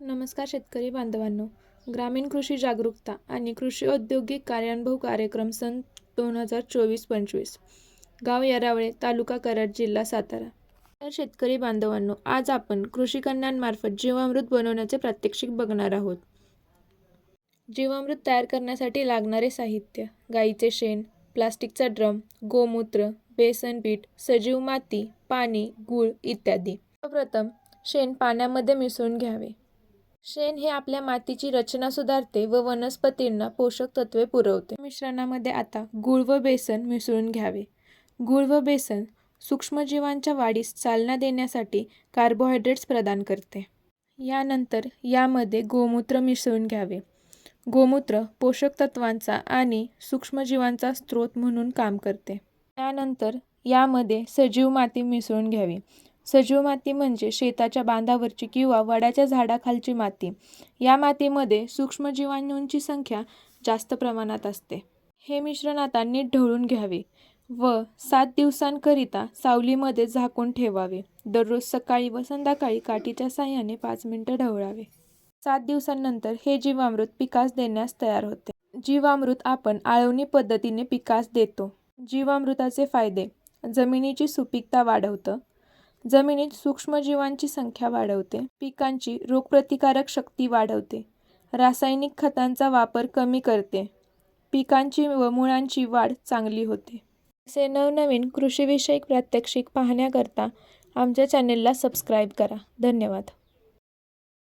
नमस्कार शेतकरी बांधवांनो. ग्रामीण कृषी जागरूकता आणि कृषी औद्योगिक कार्यानुभव कार्यक्रम सन दोन हजार चोवीस पंचवीस. गाव येरावळे तालुका कराड जिल्हा सातारा. तर शेतकरी बांधवांनो आज आपण कृषी कन्यांमार्फत जीवामृत बनवण्याचे प्रात्यक्षिक बघणार आहोत. जीवामृत तयार करण्यासाठी लागणारे साहित्य गाईचे शेण प्लास्टिकचा ड्रम गोमूत्र बेसन पीठ सजीव माती पाणी गूळ इत्यादी. सर्वप्रथम शेण पाण्यामध्ये मिसळून घ्यावे. शेण हे आपल्या मातीची रचना सुधारते व वनस्पतींना पोषक तत्वे पुरवते. मिश्रणामध्ये आता गुळ व बेसन मिसळून घ्यावे. गुळ व बेसन सूक्ष्मजीवांच्या वाढीस चालना देण्यासाठी कार्बोहायड्रेट्स प्रदान करते. यानंतर यामध्ये गोमूत्र मिसळून घ्यावे. गोमूत्र पोषक तत्वांचा आणि सूक्ष्मजीवांचा स्रोत म्हणून काम करते. त्यानंतर यामध्ये सजीव माती मिसळून घ्यावी. सजीव माती म्हणजे शेताच्या बांधावरची किंवा वडाच्या झाडाखालची माती. या मातीमध्ये सूक्ष्मजीवाणूंची संख्या जास्त प्रमाणात असते. हे मिश्रण आता नीट ढवळून घ्यावे व सात दिवसांकरिता सावलीमध्ये झाकून ठेवावे. दररोज सकाळी व संध्याकाळी काठीच्या साह्याने पाच मिनटं ढवळावे. सात दिवसांनंतर हे जीवामृत पिकास देण्यास तयार होते. जीवामृत आपण आळवणी पद्धतीने पिकास देतो. जीवामृताचे फायदे. जमिनीची सुपीकता वाढवतं. जमिनीत सूक्ष्मजीवांची संख्या वाढवते. पिकांची रोगप्रतिकारक शक्ती वाढवते. रासायनिक खतांचा वापर कमी करते. पिकांची व मुळांची वाढ चांगली होते. असे नवनवीन कृषीविषयक प्रात्यक्षिक पाहण्याकरता आमच्या चॅनेलला सबस्क्राईब करा. धन्यवाद.